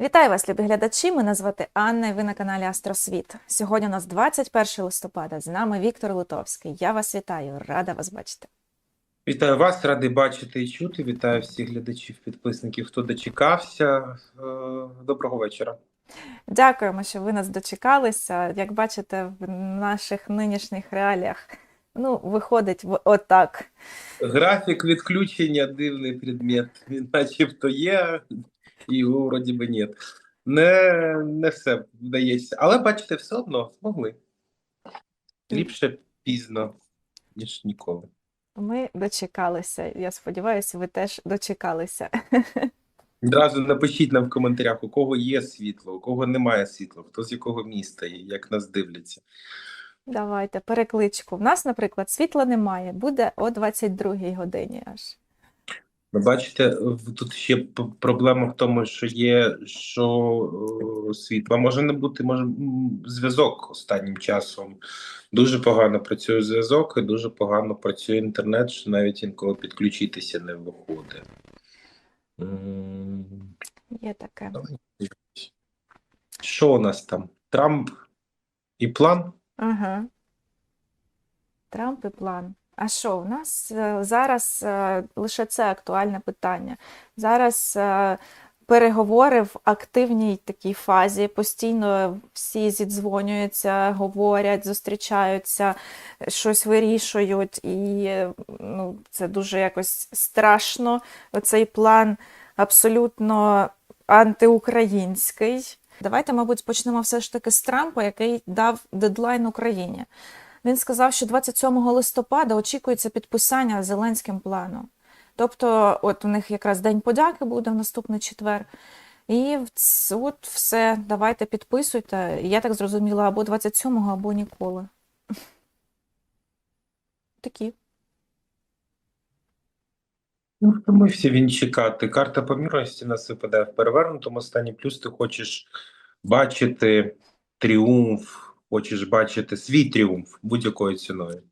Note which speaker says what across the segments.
Speaker 1: Вітаю вас, любі глядачі. Мене звати Анна. і Ви на каналі Астросвіт. Сьогодні у нас 21 листопада. З нами Віктор Литовський. Я вас вітаю, рада вас бачити.
Speaker 2: Вітаю вас, радий бачити і чути. Вітаю всіх глядачів, підписників, хто дочекався. Е, Доброго вечора.
Speaker 1: Дякуємо, що ви нас дочекалися. Як бачите, в наших нинішніх реаліях ну, виходить отак.
Speaker 2: Графік відключення дивний предмет. Він начебто є, і його вроді би ні. Не, не все вдається. Але бачите, все одно змогли. Ліпше пізно, ніж ніколи.
Speaker 1: Ми дочекалися. Я сподіваюся, ви теж дочекалися.
Speaker 2: Одразу напишіть нам в коментарях, у кого є світло, у кого немає світла, хто з якого міста і як нас дивляться.
Speaker 1: Давайте перекличку. В нас, наприклад, світла немає. Буде о 22 годині аж.
Speaker 2: Ви бачите, тут ще проблема в тому, що є, що е, світла може не бути, може зв'язок останнім часом. Дуже погано працює зв'язок і дуже погано працює інтернет, що навіть інколи підключитися не виходить.
Speaker 1: Є таке.
Speaker 2: Що у нас там? Трамп і план?
Speaker 1: Ага. Трамп і план. А що, у нас е, зараз е, лише це актуальне питання. Зараз е, переговори в активній такій фазі. Постійно всі зідзвонюються, говорять, зустрічаються, щось вирішують, і ну, це дуже якось страшно. Оцей план абсолютно антиукраїнський. Давайте, мабуть, почнемо все ж таки з Трампа, який дав дедлайн Україні. Він сказав, що 27 листопада очікується підписання Зеленським плану. Тобто, от у них якраз День подяки буде в наступний четвер. І от все, давайте підписуйте. Я так зрозуміла, або 27-го, або ніколи. Такі.
Speaker 2: Ну, втомився він чекати. Карта помірності нас випадає в перевернутому стані. Плюс ти хочеш бачити тріумф, хочеш бачити свій тріумф будь-якою ціною.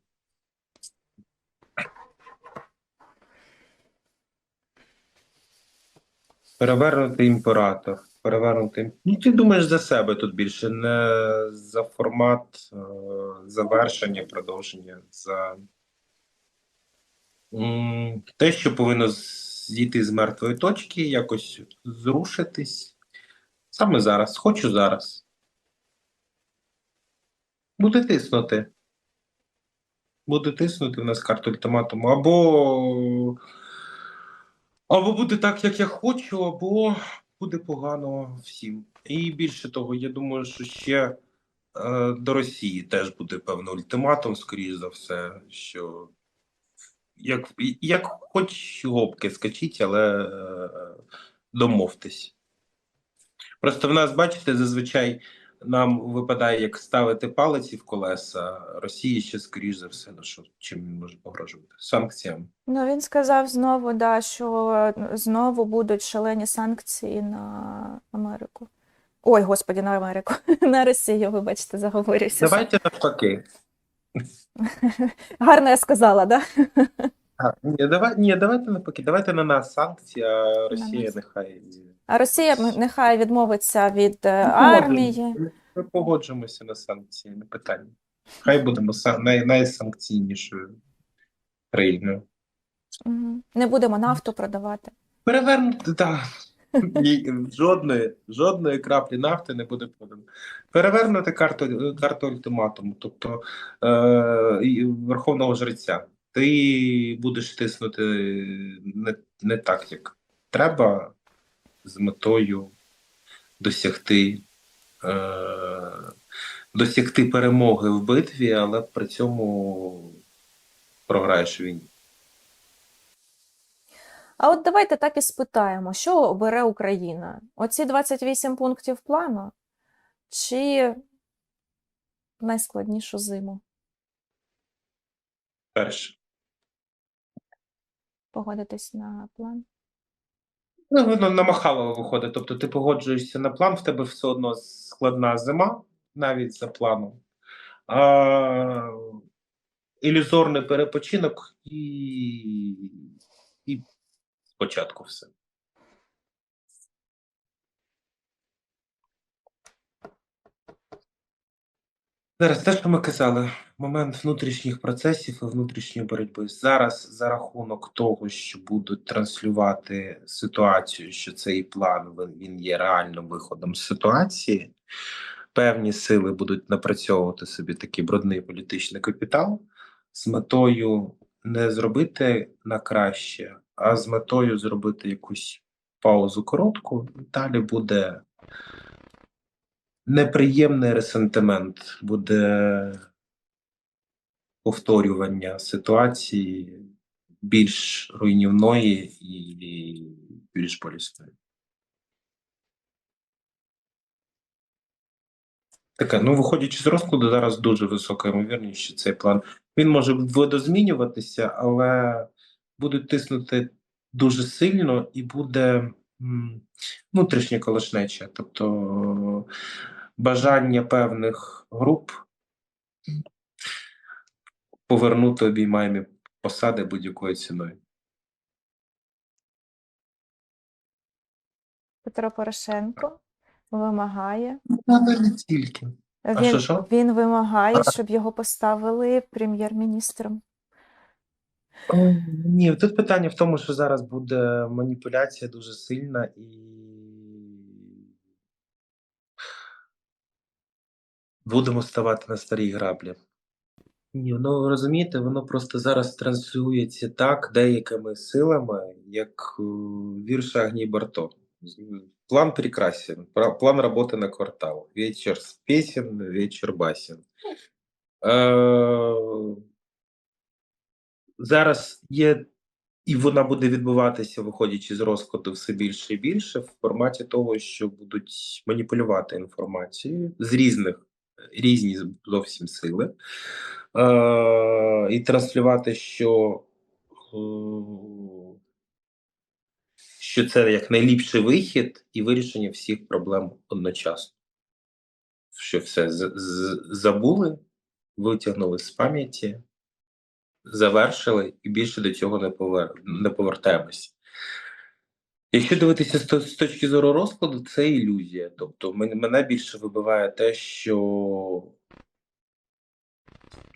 Speaker 2: Перевернутий імператор. Перевернутий. Ну, ти думаєш за себе тут більше, не за формат е, завершення, продовження, за Те, що повинно зійти з мертвої точки, якось зрушитись. Саме зараз. Хочу зараз. Буде тиснути. Буде тиснути в нас карту ультиматуму. Або. Або буде так, як я хочу, або буде погано всім. І більше того, я думаю, що ще е, до Росії теж буде певний ультиматум, скоріш за все, що як, як хоч гопки скачіть, але е, домовтесь. Просто в нас, бачите, зазвичай нам випадає, як ставити палиці в колеса, Росії ще, скоріш за все, ну що, чим він може погрожувати? Санкціями.
Speaker 1: Ну, він сказав знову, да, що знову будуть шалені санкції на Америку. Ой, господі, на Америку. На Росію, вибачте, заговорюся.
Speaker 2: Давайте навпаки.
Speaker 1: Гарно я сказала, да?
Speaker 2: А, ні, давай, ні, давайте навпаки. Давайте на нас санкції, а Росія
Speaker 1: нас.
Speaker 2: нехай.
Speaker 1: А Росія нехай відмовиться від е,
Speaker 2: Ну,
Speaker 1: армії.
Speaker 2: Ми погоджуємося на санкції, не питання. Хай будемо най, найсанкційнішою країною.
Speaker 1: Мгм. Не будемо нафту продавати.
Speaker 2: Перевернути, так. Ні, Жодної, жодної краплі нафти не буде подано. Перевернути карту, карту ультиматуму, тобто е, і Верховного Жреця. Ти будеш тиснути не, не так, як треба, з метою досягти, е, досягти перемоги в битві, але при цьому програєш війні.
Speaker 1: А от давайте так і спитаємо, що обере Україна? Оці 28 пунктів плану чи найскладнішу зиму?
Speaker 2: Перше.
Speaker 1: Погодитись на план?
Speaker 2: Ну, воно намахало виходить. Тобто ти погоджуєшся на план, в тебе все одно складна зима, навіть за планом. А, ілюзорний перепочинок і, і спочатку все. Зараз те, що ми казали, момент внутрішніх процесів і внутрішньої боротьби. Зараз за рахунок того, що будуть транслювати ситуацію, що цей план він, є реальним виходом з ситуації. Певні сили будуть напрацьовувати собі такий брудний політичний капітал з метою не зробити на краще, а з метою зробити якусь паузу коротку. І далі буде неприємний ресентимент, буде повторювання ситуації більш руйнівної і більш болісної. Таке, ну виходячи з розкладу, зараз дуже висока ймовірність, що цей план він може видозмінюватися, але будуть тиснути дуже сильно і буде внутрішня колошнеча, тобто бажання певних груп повернути обіймаємі посади будь-якою ціною.
Speaker 1: Петро Порошенко вимагає.
Speaker 2: Не тільки. А
Speaker 1: Він,
Speaker 2: що, що?
Speaker 1: він вимагає, щоб його поставили прем'єр-міністром.
Speaker 2: Ні, тут питання в тому, що зараз буде маніпуляція дуже сильна і будемо ставати на старі граблі. Ні, ну розумієте, воно просто зараз транслюється так деякими силами, як е, вірш Агній Барто. План прекрасен, план роботи на квартал. Вечір песен, вечір басен. Е, зараз є, і вона буде відбуватися, виходячи з розкладу, все більше і більше, в форматі того, що будуть маніпулювати інформацією з різних різні зовсім сили, е, і транслювати, що, е, що це як найліпший вихід і вирішення всіх проблем одночасно. Що все з- з- забули, витягнули з пам'яті, завершили і більше до цього не, повер... не повертаємося. Якщо дивитися з, з точки зору розкладу, це ілюзія. Тобто, мене більше вибиває те, що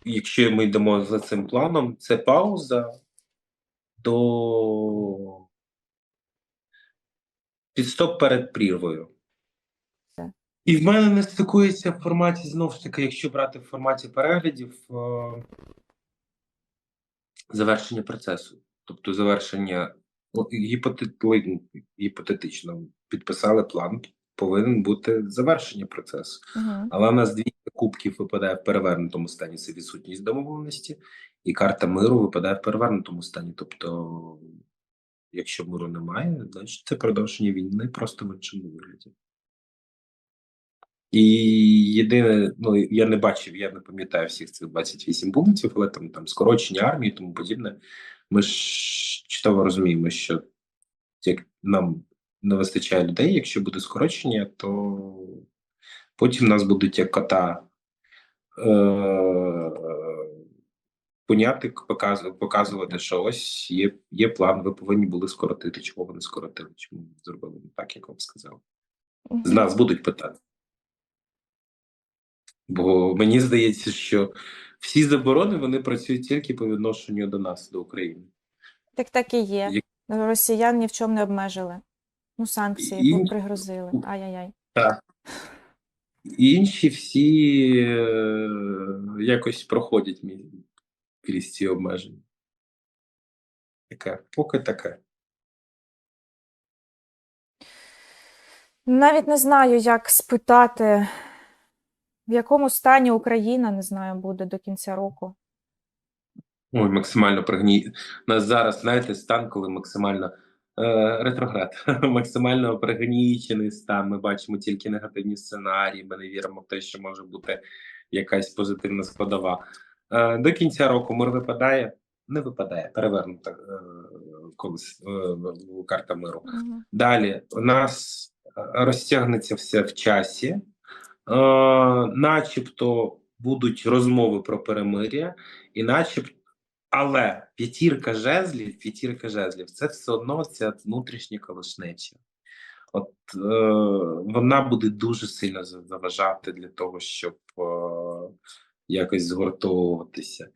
Speaker 2: якщо ми йдемо за цим планом, це пауза до підстоп перед прірвою. І в мене не стикується в форматі, знову ж таки, якщо брати в форматі переглядів, е, завершення процесу. Тобто завершення гіпотетично підписали план, повинен бути завершення процесу.
Speaker 1: Угу.
Speaker 2: Але в нас дві кубків випадає в перевернутому стані це відсутність домовленості, і карта миру випадає в перевернутому стані. Тобто, якщо миру немає, значить це продовження війни просто в іншому вигляді. І єдине, ну я не бачив, я не пам'ятаю всіх цих 28 пунктів, але там, там скорочення армії тому подібне. Ми ж чудово розуміємо, що як нам не вистачає людей, якщо буде скорочення, то потім нас будуть як кота е- понятик показувати, що ось є, є план, ви повинні були скоротити, чого ви не скоротили, чому ви зробили не так, як вам сказав. З нас будуть питати. Бо мені здається, що всі заборони вони працюють тільки по відношенню до нас, до України.
Speaker 1: Так так і є.
Speaker 2: Як-
Speaker 1: Росіян ні в чому не обмежили. Ну, санкції
Speaker 2: І-
Speaker 1: пригрозили. Ай-яй-яй.
Speaker 2: Інші всі е, якось проходять крізь ці обмеження. Таке, поки таке.
Speaker 1: Навіть не знаю, як спитати, в якому стані Україна, не знаю, буде до кінця року.
Speaker 2: Ой, максимально пригні. Нас зараз, знаєте, стан, коли максимально е, ретроград, максимально пригнічений стан. Ми бачимо тільки негативні сценарії. Ми не віримо в те, що може бути якась позитивна складова. Е, до кінця року мир випадає, не випадає, перевернута е, колись е, карта миру.
Speaker 1: Мгм.
Speaker 2: Далі у нас е, розтягнеться все в часі, начебто будуть розмови про перемир'я, і начебто, але п'ятірка жезлів, п'ятірка жезлів, це все одно ця внутрішня колошнеча. От е, вона буде дуже сильно заважати для того, щоб е, якось згуртовуватися.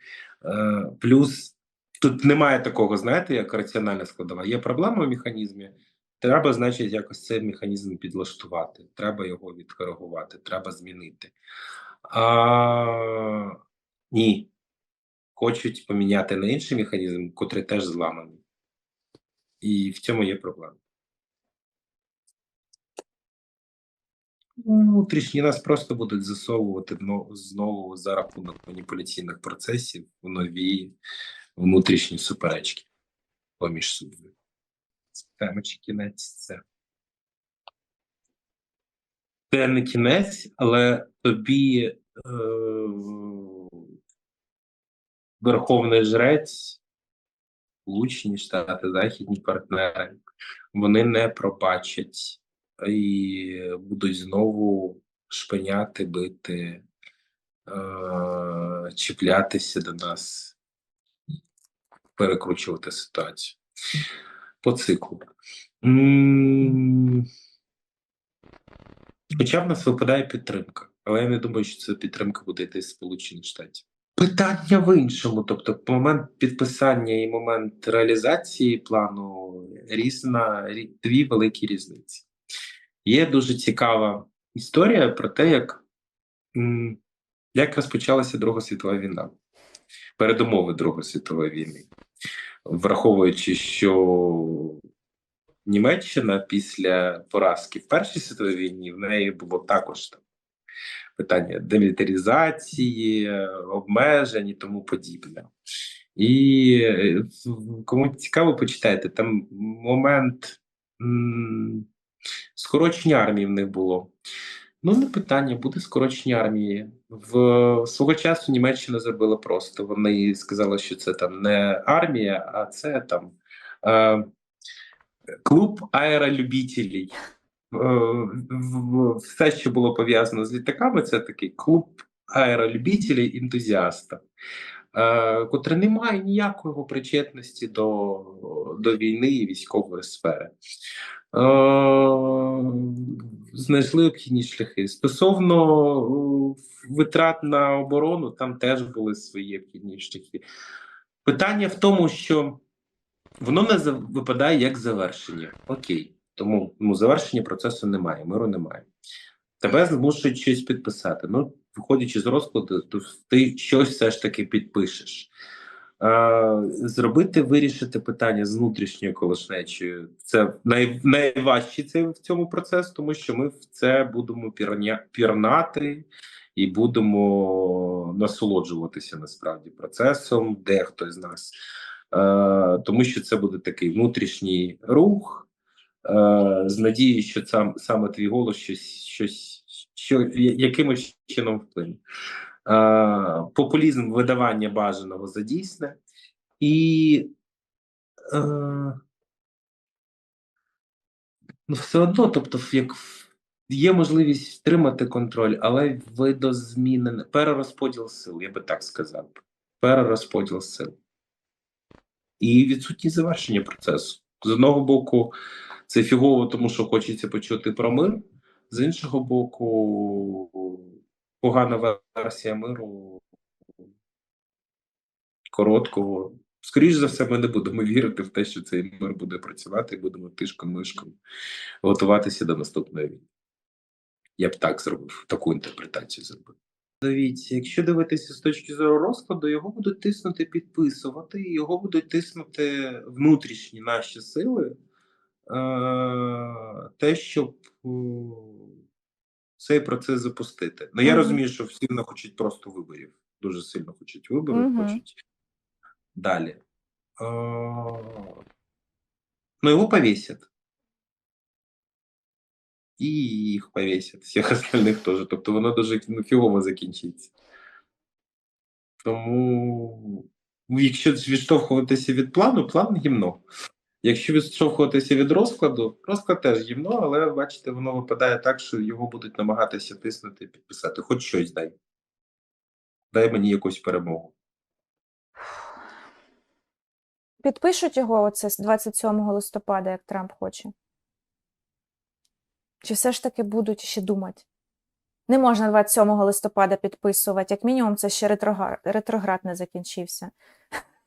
Speaker 2: Е, плюс тут немає такого, знаєте, як раціональна складова. Є проблема в механізмі. Треба, значить, якось цей механізм підлаштувати. Треба його відкоригувати, треба змінити. А, ні. Хочуть поміняти на інший механізм, котрий теж зламаний. І в цьому є проблема. Ну, Внутрішні нас просто будуть засовувати знову за рахунок маніпуляційних процесів в нові внутрішні суперечки поміж собою. Спитаємо, кінець це. Це не кінець, але тобі е, Верховний жрець, Сполучені Штати, західні партнери, вони не пробачать і будуть знову шпиняти, бити, е, чіплятися до нас, перекручувати ситуацію по циклу. Хоча в нас випадає підтримка, але я не думаю, що ця підтримка буде йти з Сполучених Штатів. Питання в іншому, тобто момент підписання і момент реалізації плану різна, дві великі різниці. Є дуже цікава історія про те, як, як розпочалася Друга світова війна, передумови Другої світової війни, враховуючи, що Німеччина після поразки в Першій світовій війні в неї було також там питання демілітаризації, обмежень і тому подібне. І е, кому цікаво, почитайте, там момент м, скорочення армії в них було. Ну, не питання, буде скорочення армії. В свого часу Німеччина зробила просто. Вони сказали, що це там не армія, а це там е, клуб аеролюбітелей. Е, Все, що було пов'язано з літаками, це такий клуб аеролюбітелей ентузіаста, е, котрий не має ніякої причетності до, до війни і військової сфери. Е, знайшли обхідні шляхи. Стосовно е, витрат на оборону, там теж були свої обхідні шляхи. Питання в тому, що воно не випадає як завершення. Окей. Тому ну, завершення процесу немає, миру немає. Тебе змушують щось підписати. Ну, виходячи з розкладу, то ти щось все ж таки підпишеш. Е, зробити, вирішити питання з внутрішньою колошнечею це най, найважчий це в цьому процес, тому що ми в це будемо пірня, пірнати і будемо насолоджуватися насправді процесом, дехто з нас. Е, тому що це буде такий внутрішній рух е, з надією, що сам, саме твій голос щось, щось що, якимось чином вплине. Е, популізм видавання бажаного за дійсне, і е, ну, все одно, тобто, як є можливість втримати контроль, але видозмінене перерозподіл сил, я би так сказав. Перерозподіл сил. І відсутність завершення процесу. З одного боку, це фігово, тому що хочеться почути про мир, з іншого боку, погана версія миру короткого. Скоріше за все, ми не будемо вірити в те, що цей мир буде працювати, і будемо тишком-мишком готуватися до наступної війни. Я б так зробив, таку інтерпретацію зробив. Дивіться, якщо дивитися з точки зору розкладу, його будуть тиснути підписувати, його будуть тиснути внутрішні наші сили, е- те, щоб е, цей процес запустити. Ну я розумію, що всі не хочуть просто виборів. Дуже сильно хочуть виборів,
Speaker 1: Мгм.
Speaker 2: хочуть далі. Е- ну, його повісять. І їх повісять, всіх остальних теж. Тобто воно дуже ну, фігово закінчиться. Тому, якщо відштовхуватися від плану, план гімно. Якщо відштовхуватися від розкладу, розклад теж гімно, але бачите, воно випадає так, що його будуть намагатися тиснути і підписати. Хоч щось дай. Дай мені якусь перемогу.
Speaker 1: Підпишуть його оце з 27 листопада, як Трамп хоче? Чи все ж таки будуть ще думати? Не можна 27 листопада підписувати, як мінімум, це ще ретроград, ретроград не закінчився.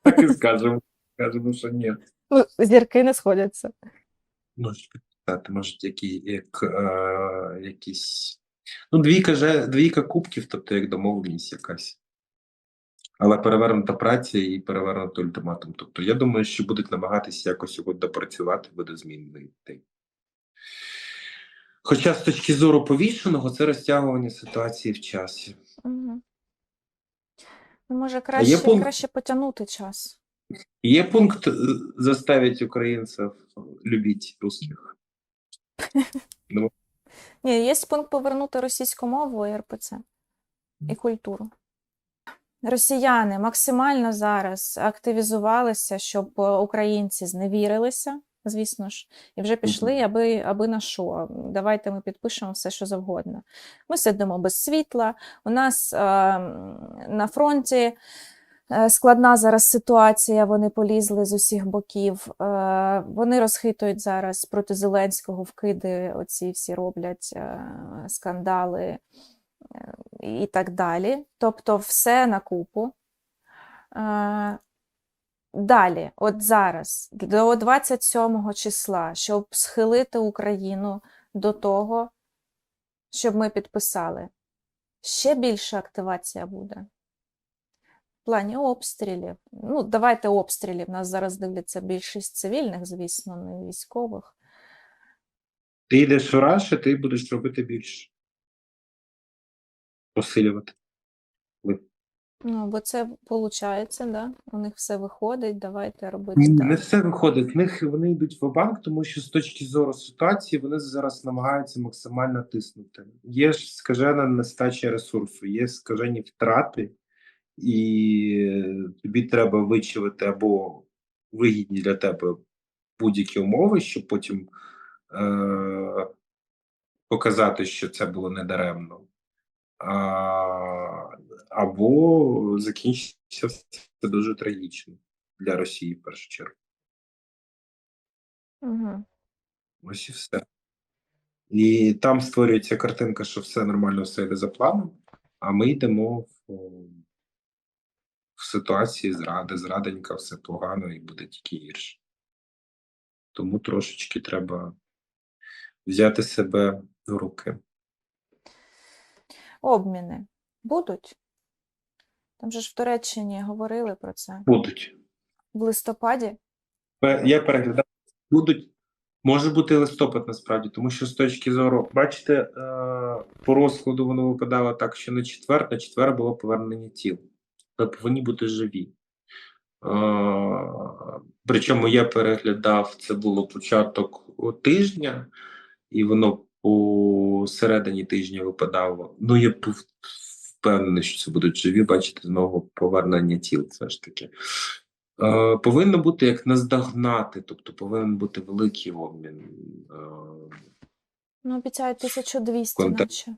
Speaker 2: Так і скажемо. Скажемо, що ні.
Speaker 1: Ну, Зірки не сходяться.
Speaker 2: Можуть підписати, можуть які, як, е, якісь. Ну, двійка, же, двійка кубків, тобто як домовленість якась. Але перевернута праця і перевернутий ультиматум. Тобто, я думаю, що будуть намагатися якось його допрацювати, буде змінити. Хоча з точки зору повішеного, це розтягування ситуації в часі.
Speaker 1: Угу. Ну, може, краще,
Speaker 2: пункт?
Speaker 1: краще потягнути час.
Speaker 2: Є пункт е, заставить українців любити русських. Ну,
Speaker 1: Ні, є пункт повернути російську мову і РПЦ і культуру. Росіяни максимально зараз активізувалися, щоб е, українці зневірилися, звісно ж, і вже пішли, аби, аби на що. Давайте ми підпишемо все, що завгодно. Ми сидимо без світла. У нас е, на фронті складна зараз ситуація. Вони полізли з усіх боків. Е, вони розхитують зараз проти Зеленського вкиди. Оці всі роблять е, скандали е, і так далі. Тобто, все на купу. Е, Далі, от зараз, до 27 числа, щоб схилити Україну до того, щоб ми підписали, ще більша активація буде. Плані обстрілів. Ну, давайте обстрілів. Нас зараз дивляться більшість цивільних, звісно, не військових.
Speaker 2: Ти йдеш в раш, і ти будеш робити більше. Посилювати.
Speaker 1: Ну, бо це виходить, да? у них все виходить, давайте робити
Speaker 2: Ні,
Speaker 1: так.
Speaker 2: Не все виходить. В них вони йдуть в банк, тому що з точки зору ситуації вони зараз намагаються максимально тиснути. Є ж скажена нестача ресурсу, є скажені втрати, і тобі треба вичавити або вигідні для тебе будь-які умови, щоб потім е- показати, що це було недаремно. А, або закінчиться це дуже трагічно для Росії в першу чергу.
Speaker 1: Угу.
Speaker 2: Ось і все. І там створюється картинка, що все нормально, все йде за планом, а ми йдемо в ситуації зради, зраденька, все погано і буде тільки гірше. Тому трошечки треба взяти себе в руки.
Speaker 1: Обміни будуть? Там же ж в Туреччині говорили про це.
Speaker 2: Будуть.
Speaker 1: В листопаді.
Speaker 2: Я переглядав, будуть. Може бути листопад насправді, тому що з точки зору, бачите, е, по розкладу воно випадало так, що на четвер, на четвер було повернення тіл. Ми повинні бути живі. Е, причому я переглядав, це було початок тижня, і воно по середині тижня випадало. Ну, я був впевнений, що це будуть живі, бачите, знову повернення тіл. Все ж таки. Е, повинно бути як наздогнати, тобто повинен бути великий обмін. Е,
Speaker 1: Ну, обіцяють 1200,
Speaker 2: Контакт.
Speaker 1: наче.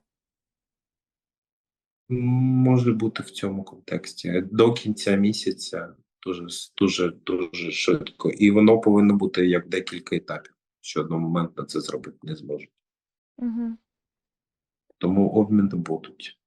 Speaker 2: Може бути в цьому контексті до кінця місяця дуже дуже дуже швидко, і воно повинно бути як декілька етапів. Що одномоментно це зробити не зможуть.
Speaker 1: Угу.
Speaker 2: Тому обміни будуть.